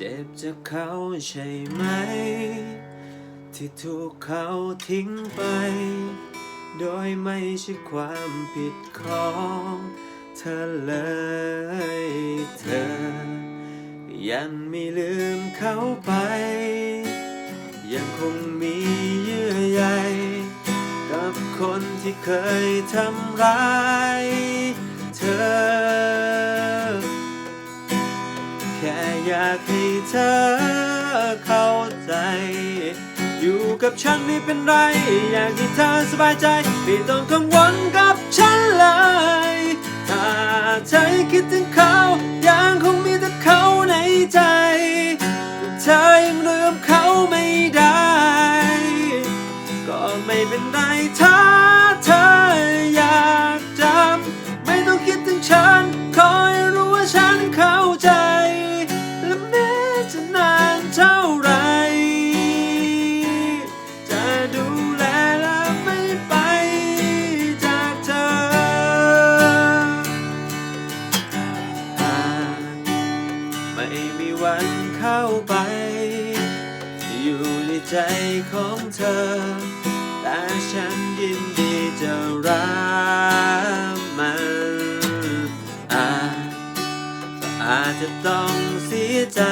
เจ็บจากเขาใช่ไหม ที่ถูกเขาทิ้งไป โดยไม่ใช่ความผิดของเธอเลยเธอ ยังไม่ลืมเขาไป ยังคงมีเยื่อใยกับคนที่เคยทำร้ายเธอ แค่อยากให้ เธอเข้าใจ อยู่กับฉันไม่เป็นไร อยากให้เธอสบายใจไม่ต้องกังวลกับฉันเลยถ้าเธอคิดถึงเขายังคงมีแต่เขาในใจแต่เธอยังลืมเขาไม่ได้ ก็ไม่เป็นไรถ้าเธอ เท่าไร จะดูแลและไม่ไปจากเธออาจไม่มีวันเข้าไป อยู่ในใจของเธอ แต่ฉันยินดีจะรับมันอาจอาจจะต้องเสียใจ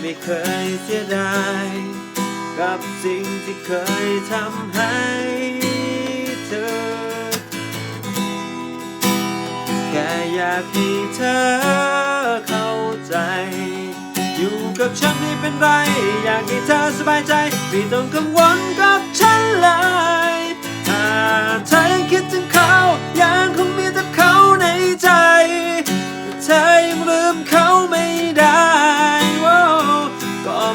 ไม่เคยเสียดาย กับสิ่งที่เคยทำให้เธอ แค่อยากให้เธอเข้าใจ อยู่กับฉันไม่เป็นไร อยากให้เธอสบายใจ ไม่ต้องกังวลกับฉันเลย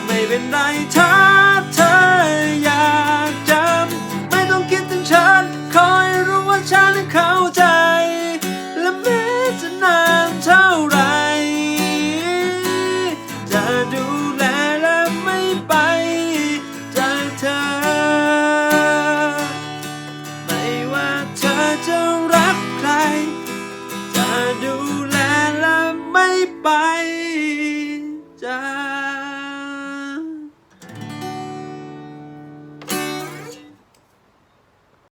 ไม่เป็นไรถ้าเธอ